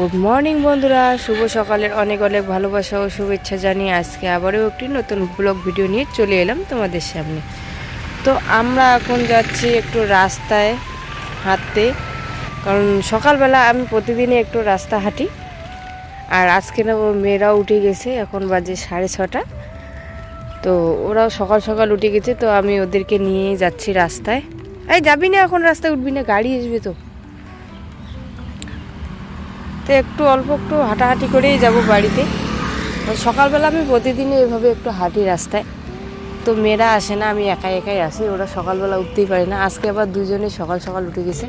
Good morning বন্ধুরা। শুভ সকালের অনেক অনেক ভালোবাসা ও শুভেচ্ছা জানিয়ে আজকে আবারও একটি নতুন ব্লগ ভিডিও নিয়ে চলে এলাম তোমাদের সামনে। তো আমরা এখন যাচ্ছি একটু রাস্তায় হাঁটতে, কারণ সকালবেলা আমি প্রতিদিনই একটু রাস্তা হাঁটি। আর আজকে না মেয়েরা উঠে গেছে, এখন বাজে সাড়ে ছটা। তো ওরাও সকাল সকাল উঠে গেছে, তো আমি ওদেরকে নিয়ে যাচ্ছি রাস্তায়। এই যাবি না এখন রাস্তায়, উঠবি না, গাড়ি আসবে তো। তো একটু অল্প একটু হাঁটাহাঁটি করেই যাব বাড়িতে। সকালবেলা আমি প্রতিদিনই এভাবে একটু হাঁটি রাস্তায়। তো মেয়েরা আসে না, আমি একাই একাই আসি, ওরা সকালবেলা উঠতেই পারে না। আজকে আবার দুজনে সকাল সকাল উঠে গেছে।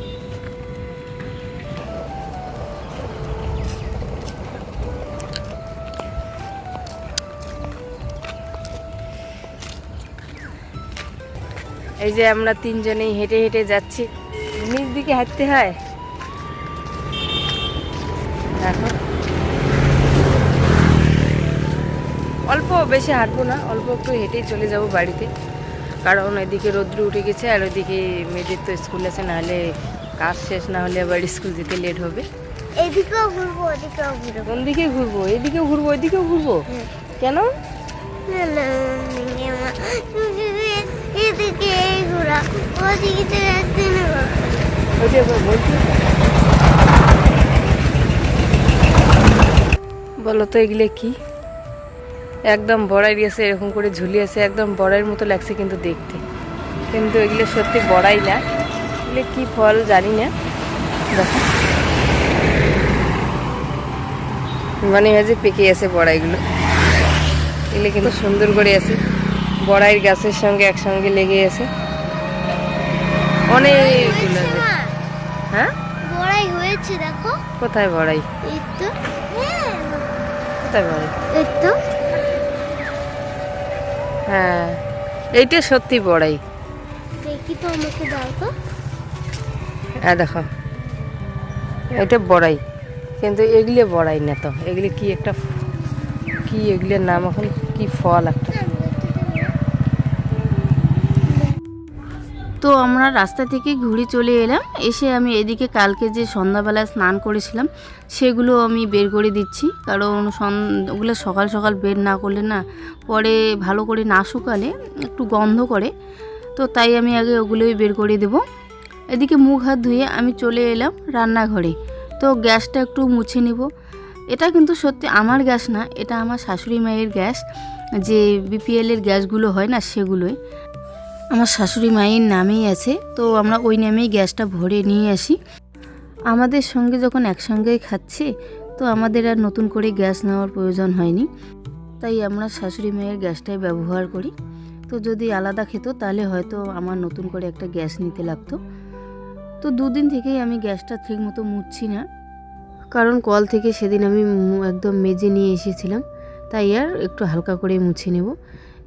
এই যে আমরা তিনজনেই হেঁটে হেঁটে যাচ্ছি। নিচ দিকে হাঁটতে হয়? দেখো। অল্প বেশি হাঁটবো না অল্প একটু হেঁটেই চলে যাব বাড়িতে। কারণ এদিকে রৌদ্র উঠে গেছে আর ওইদিকে মেয়েদের তো স্কুল আছে নাহলে কাজ শেষ না হলে আবার স্কুল যেতে লেট হবে। এদিকেও ঘুরবো ওদিকেও ঘুরবো। কোন দিকে ঘুরবো? এদিকেও ঘুরবো ওইদিকেও ঘুরবো? কেন? এদিকে ঘোরা ওদিকে বলছি। বলো তো এগুলো কি? একদম বড়াই দিয়েছে এরকম করে ঝুলিয়েছে একদম বড়াইয়ের মতো লাগছে কিন্তু দেখতে। কিন্তু এগুলো সত্যি বড়াই না। এগুলো কি ফল জানি না। দেখো। মানে যে পেকে আছে বড়াইগুলো। এগুলো কিন্তু সুন্দর করে আছে। বড়াইয়ের গাছের সঙ্গে একসঙ্গে লেগে আছে। অনেকগুলো হ্যাঁ বড়াই হয়েছে দেখো। কোথায় বড়াই? এই তো। কোথায় বড়াই এই তো হ্যাঁ এইটা সত্যি বড়াই। দেখি তো আমাকে দাও তো। হ্যাঁ দেখো। এটা বড়াই কিন্তু এগুলো বড়াই না তো। এগুলি কি একটা কি এগুলোর নাম এখন? কি ফল একটা? তো আমরা রাস্তা থেকে ঘুরে চলে এলাম। এসে আমি এদিকে কালকে যে সন্ধ্যাবেলায় স্নান করেছিলাম, সেগুলো আমি বের করে দিচ্ছি। কারণ ওগুলো সকাল সকাল বের না করলে না, পরে ভালো করে না শুকালে একটু গন্ধ করে। তো তাই আমি আগে ওগুলোই বের করে দেব। এদিকে মুখ হাত ধুয়ে আমি চলে এলাম রান্নাঘরে। তো গ্যাসটা একটু মুছে নিব। এটা কিন্তু সত্যি আমার গ্যাস না, এটা আমার শাশুড়ি মায়ের গ্যাস। যে বিপিএলের গ্যাসগুলো হয় না, সেগুলোই। আমার শাশুড়ি মায়ের নামেই আছে, তো আমরা ওই নামেই গ্যাসটা ভরে নিয়ে আসি। আমাদের সঙ্গে যখন একসঙ্গেই খাচ্ছি, তো আমাদের আর নতুন করে গ্যাস নেওয়ার প্রয়োজন হয়নি। তাই আমরা শাশুড়ি মায়ের গ্যাসটাই ব্যবহার করি। তো যদি আলাদা খেত, তাহলে হয়তো আমার নতুন করে একটা গ্যাস নিতে লাগতো। তো দুদিন থেকেই আমি গ্যাসটা ঠিক মতো মুছছি না। কারণ কল থেকে সেদিন আমি একদম মেজে নিয়ে এসেছিলাম। তাই আর একটু হালকা করে মুছে নেব।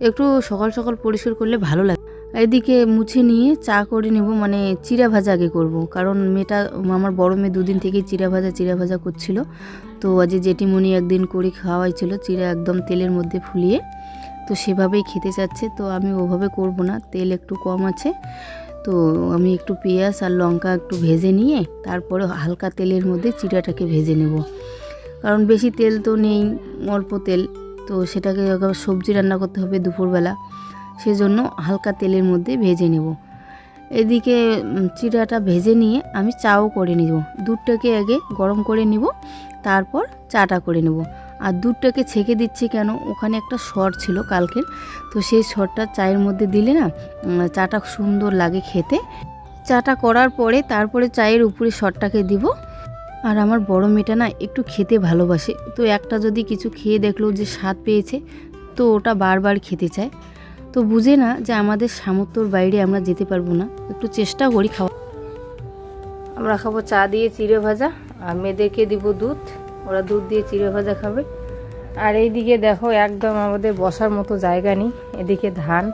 একটু সকাল সকাল পরিষ্কার করলে ভালো লাগে। এদিকে মুছে নিয়ে চা করে নেব মানে চিরা ভাজা আগে করব। কারণ মেয়েটা, আমার বড় মেয়ে দুদিন থেকে চিরা ভাজা চিরা ভাজা করছিল। তো আজ জেঠিমণি একদিন করে খাওয়াইছিল চিরা একদম তেলের মধ্যে ফুলিয়ে, তো সেভাবেই খেতে চাচ্ছে। তো আমি ওভাবে করব না, তেল একটু কম আছে। তো আমি একটু পেঁয়াজ আর লঙ্কা একটু ভেজে নিয়ে, তারপরে হালকা তেলের মধ্যে চিরাটাকে ভেজে নেব। কারণ বেশি তেল তো নেই, অল্প তেল, তো সেটাকে সবজি রান্না করতে হবে দুপুরবেলা। সেজন্য হালকা তেলের মধ্যে ভেজে নেব। এদিকে চিড়াটা ভেজে নিয়ে আমি চাও করে নেব। দুধটাকে আগে গরম করে নিব, তারপর চাটা করে নেব। আর দুধটাকে ছেঁকে দিচ্ছি কেন? ওখানে একটা সর ছিল কালকের, তো সেই সরটা চায়ের মধ্যে দিলে না চাটা সুন্দর লাগে খেতে। চাটা করার পরে তারপরে চায়ের উপরে সরটাকে দিব। আর আমার বড় মেয়েটা না একটু খেতে ভালোবাসে, তো একটা যদি কিছু খেয়ে দেখল যে স্বাদ পেয়েছে, তো ওটা বারবার খেতে চায়। তো বুঝে না যে আমাদের সামর্থ্যর বাইরে আমরা যেতে পারব না। একটু চেষ্টা করি খাওয়া। আমরা খাব চা দিয়ে চিড়ে ভাজা, আর মেয়েদেরকে দিব দুধ। ওরা দুধ দিয়ে চিড়ে ভাজা খাবে। আর এইদিকে দেখো, একদম আমাদের বসার মতো জায়গা নেই। এদিকে ধান।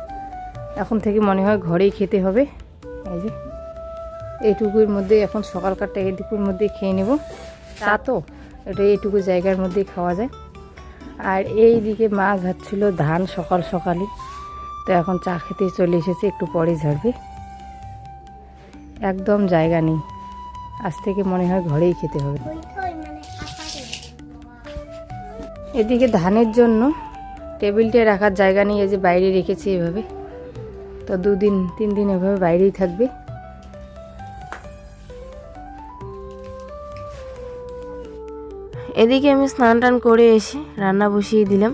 এখন থেকে মনে হয় ঘরেই খেতে হবে। এই যে, এইটুকুর মধ্যে এখন সকাল সকালকারটা এইটুকুর মধ্যে খেয়ে নেব। চা তো, এটা এইটুকু জায়গার মধ্যেই খাওয়া যায়। আর এই দিকে মা ঝাড়ছিল ধান সকাল সকালই। তো এখন চা খেতে চলে এসেছে, একটু পরে ঝাড়বে একদম জায়গা নেই। আজ থেকে মনে হয় ঘরেই খেতে হবে। এদিকে ধানের জন্য টেবিলটা রাখার জায়গা নেই, এই যে বাইরে রেখেছি এভাবে। তো দুদিন, তিন দিন এভাবে বাইরেই থাকবে। এদিকে আমি স্নান টান করে এসে রান্না বসিয়ে দিলাম।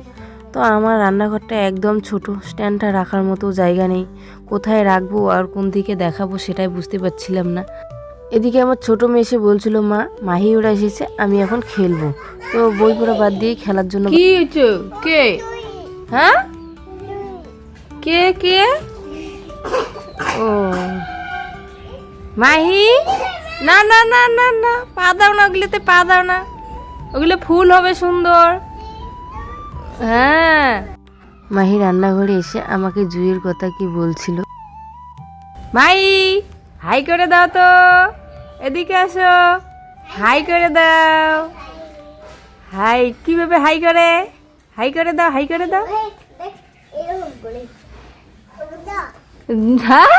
তো আমার রান্নাঘরটা একদম ছোট স্ট্যান্ডটা রাখার মতো জায়গা নেই। কোথায় রাখব আর কোন দিকে দেখাবো সেটাই বুঝতে পারছিলাম না। এদিকে আমার ছোট মেয়ে এসে বলছিল মা মাহি ওরা এসেছে আমি এখন খেলব। তো বই পড়া বাদ দিয়ে খেলার জন্য কি হয়েছে? কে? হ্যাঁ? কে কে? ও। মাহি? না না না না না পা দাও না ওগুলোতে পা দাও না। ওগুলো ফুল হবে সুন্দর। হ্যাঁ। মাহি রান্নাঘরে এসে আমাকে জুইয়ের কথা কি বলছিল? মাই হাই করে দাও তো। এদিকে আসো। হাই করে দাও। হাই কীভাবে হাই করে? হাই করে দাও হাই করে দাও। এরকম করে। না হ্যাঁ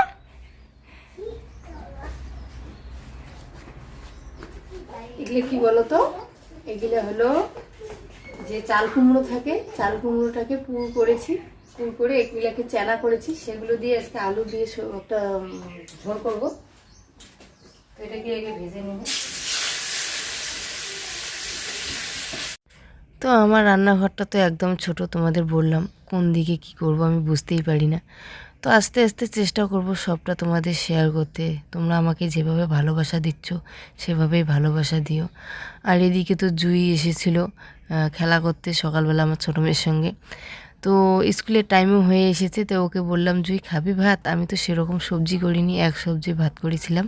এগুলো কি বলো তো? এগুলো হলো যে চাল কুমড়ো থাকে, চাল কুমড়োটাকে পুর করেছি, পুর করে এগুলোকে চেনা করেছি, সেগুলো দিয়ে আজকে আলু দিয়ে একটা ঝোল করব। এটাকে আগে ভেজে নেব। তো আমার রান্নাঘরটা তো একদম ছোট, তোমাদের বললাম কোন দিকে কি করব আমি বুঝতেই পারি না। তো আস্তে আস্তে চেষ্টা করব সবটা তোমাদের শেয়ার করতে। তোমরা আমাকে যেভাবে ভালোবাসা দিচ্ছ, সেভাবেই ভালোবাসা দিও। আর এদিকে তো জুই এসেছিল খেলা করতে সকালবেলা আমার ছোটো মেয়ের সঙ্গে। তো স্কুলের টাইমও হয়ে এসেছে, তো ওকে বললাম, জুই, খাবি ভাত? আমি তো সেরকম সবজি করিনি, এক সবজি ভাত করেছিলাম।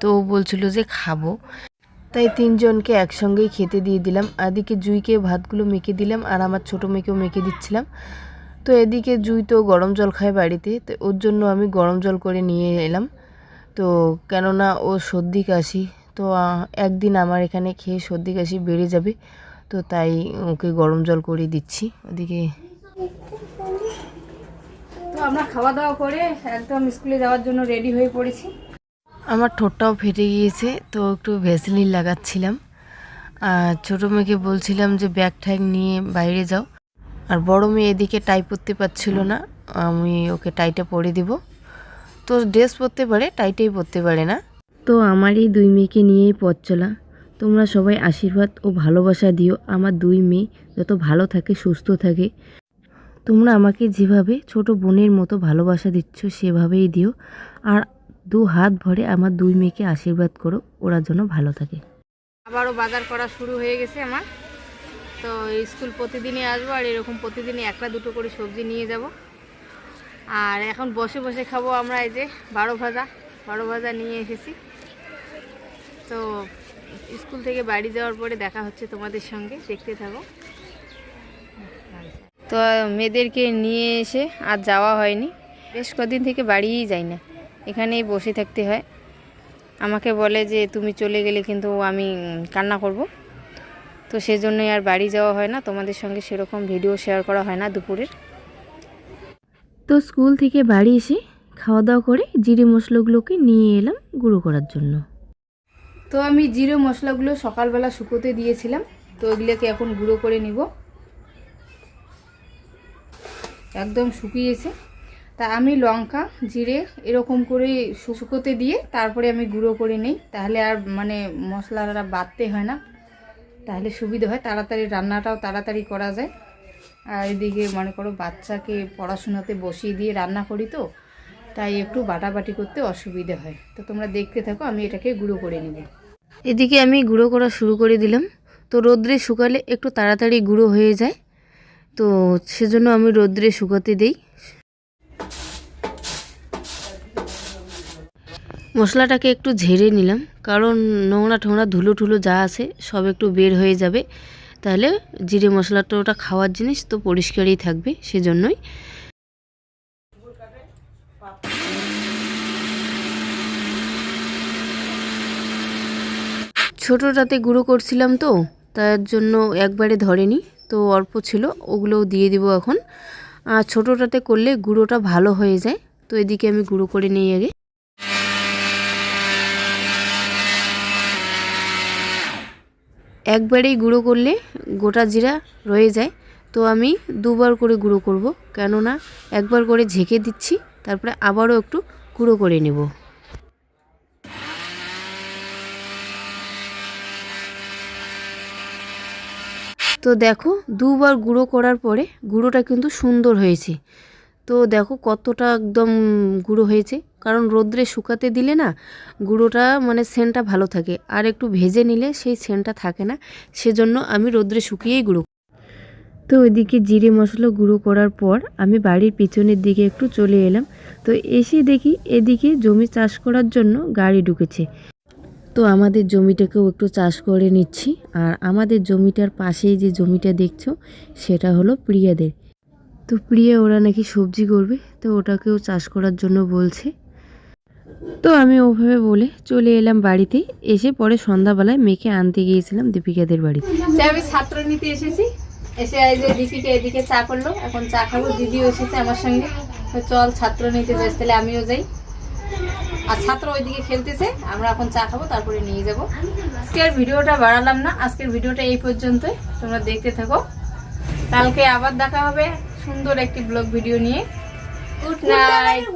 তো ও বলছিল যে খাব। তাই তিনজনকে একসঙ্গেই খেতে দিয়ে দিলাম। এদিকে জুইকে ভাতগুলো মেখে দিলাম, আর আমার ছোটো মেয়েকেও মেখে দিচ্ছিলাম। তো এদিকে জুই তো গরম জল খায় বাড়িতে তো ওর জন্য আমি গরম জল করে নিয়ে এলাম। তো কেননা ও সর্দি কাশি তো একদিন আমার এখানে খেয়ে সর্দি কাশি বেড়ে যাবে তো তাই ওকে গরম জল করে দিচ্ছি। ওদিকে তো আমরা খাওয়া দাওয়া করে একদম স্কুলে যাওয়ার জন্য রেডি হয়ে পড়েছি। আমার ঠোঁটটাও ফেটে গিয়েছে তো একটু ভেসলিন লাগাচ্ছিলাম। আর ছোটো মেয়েকে বলছিলাম যে ব্যাগ ঠ্যাগ নিয়ে বাইরে যাও। আর বড় মেয়ে এদিকে টাই পরতে পারছিল না আমি ওকে টাইটা পরে দিব। তো ড্রেস পরতে পারে টাইটাই পরতে পারে না। তো আমার এই দুই মেয়েকে নিয়েই পথ চলা। তোমরা সবাই আশীর্বাদ ও ভালোবাসা দিও। আমার দুই মেয়ে যত ভালো থাকে সুস্থ থাকে। তোমরা আমাকে যেভাবে ছোট বোনের মতো ভালোবাসা দিচ্ছ সেভাবেই দিও। আর দু হাত ভরে আমার দুই মেয়েকে আশীর্বাদ করো। ওরা যেন ভালো থাকে। আবারও বাজার করা শুরু হয়ে গেছে আমার। তো স্কুল প্রতিদিনই আসব আর এরকম প্রতিদিনই একটা দুটো করে সবজি নিয়ে যাব। আর এখন বসে বসে খাব আমরা এই যে বারো ভাজা। বারো ভাজা নিয়ে এসেছি। তো স্কুল থেকে বাড়ি যাওয়ার পরে দেখা হচ্ছে তোমাদের সঙ্গে। দেখতে থাকো। তো মেয়েদেরকে নিয়ে এসে আর যাওয়া হয়নি। বেশ কদিন থেকে বাড়িই যাই না। এখানেই বসে থাকতে হয়। আমাকে বলে যে, তুমি চলে গেলে কিন্তু আমি কান্না করব। তো সেজন্যই আর বাড়ি যাওয়া হয় না। তোমাদের সঙ্গে সেরকম ভিডিও শেয়ার করা হয় না দুপুরের। তো স্কুল থেকে বাড়ি এসে খাওয়া দাওয়া করে জিরে মশলাগুলোকে নিয়ে এলাম গুঁড়ো করার জন্য। তো আমি জিরে মশলাগুলো সকালবেলা শুকোতে দিয়েছিলাম। তো ওগুলোকে এখন গুঁড়ো করে নিব। একদম শুকিয়েছে। তা আমি লঙ্কা, জিরে এরকম করে শুকোতে দিয়ে তারপরে আমি গুঁড়ো করে নিই। তাহলে আর মানে মশলাটা বাটতে হয় না। তাহলে সুবিধা হয়, তাড়াতাড়ি রান্নাটাও তাড়াতাড়ি করা যায়। আর এদিকে মনে করো বাচ্চাকে পড়াশোনাতে বসিয়ে দিয়ে রান্না করি তো, তাই একটু বাটাবাটি করতে অসুবিধে হয়। তো তোমরা দেখতে থাকো, আমি এটাকে গুঁড়ো করে নেব। এদিকে আমি গুঁড়ো করা শুরু করে দিলাম। তো রোদ্রে শুকালে একটু তাড়াতাড়ি গুঁড়ো হয়ে যায়। তো সেজন্য আমি রোদ্রে শুকাতে দিই। মশলাটাকে একটু ঝেড়ে নিলাম, কারণ নোংরা ঠোংরা ধুলো ঠুলো যা আছে সব একটু বের হয়ে যাবে। তাহলে জিরে মশলাটা ওটা খাওয়ার জিনিস তো পরিষ্কারই থাকবে, সেজন্যই। ছোটোটাতে গুঁড়ো করছিলাম তো, তার জন্য একবারে ধরেনি, তো অল্প ছিল, ওগুলোও দিয়ে দিব এখন। আর ছোটোটাতে করলে গুঁড়োটা ভালো হয়ে যায়, তো এদিকে আমি গুঁড়ো করে নিই আগে। একবারেই গুঁড়ো করলে গোটা জিরা রয়ে যায়। তো আমি দুবার করে গুঁড়ো করব, কেননা একবার করে ঝেঁকে দিচ্ছি, তারপরে আবারও একটু গুঁড়ো করে নেব। তো দেখো, দুবার গুঁড়ো করার পরে গুঁড়োটা কিন্তু সুন্দর হয়েছে। তো দেখো কতটা একদম গুঁড়ো হয়েছে। কারণ রোদ্রে শুকাতে দিলে না গুঁড়োটা মানে সেন্টটা ভালো থাকে। আর একটু ভেজে নিলে সেই সেন্টটা থাকে না। সেজন্য আমি রোদ্রে শুকিয়েই গুঁড়ো তো ওইদিকে জিরে মশলা গুঁড়ো করার পর আমি বাড়ির পিছনের দিকে একটু চলে এলাম। তো এসে দেখি এদিকে জমি চাষ করার জন্য গাড়ি ঢুকেছে। তো আমাদের জমিটাকেও একটু চাষ করে নিচ্ছি। আর আমাদের জমিটার পাশেই যে জমিটা দেখছ, সেটা হলো প্রিয়াদের। তো প্রিয়া, ওরা নাকি সবজি করবে, তো ওটাকেও চাষ করার জন্য বলছে। তো আমি ওভাবে বলে চলে এলাম বাড়িতে, এসে পরে সন্ধ্যাবেলায় মেয়েকে আনতে গিয়েছিলাম দীপিকাদের বাড়িতে। আমি ছাত্র নিতে এসেছি, এসে এই যে দীপিকা এদিকে চা করল, এখন চা খাব, দিদিও এসেছে আমার সঙ্গে। চল ছাত্র নিতে যাস, তাহলে আমিও যাই। আর ছাত্র ওইদিকে খেলতেছে, আমরা এখন চা খাব, তারপরে নিয়ে যাব। আজকের ভিডিওটা বাড়ালাম না, আজকের ভিডিওটা এই পর্যন্তই, তোমরা দেখতে থাকো। কালকে আবার দেখা হবে সুন্দর একটি ব্লগ ভিডিও নিয়ে গুড নাইট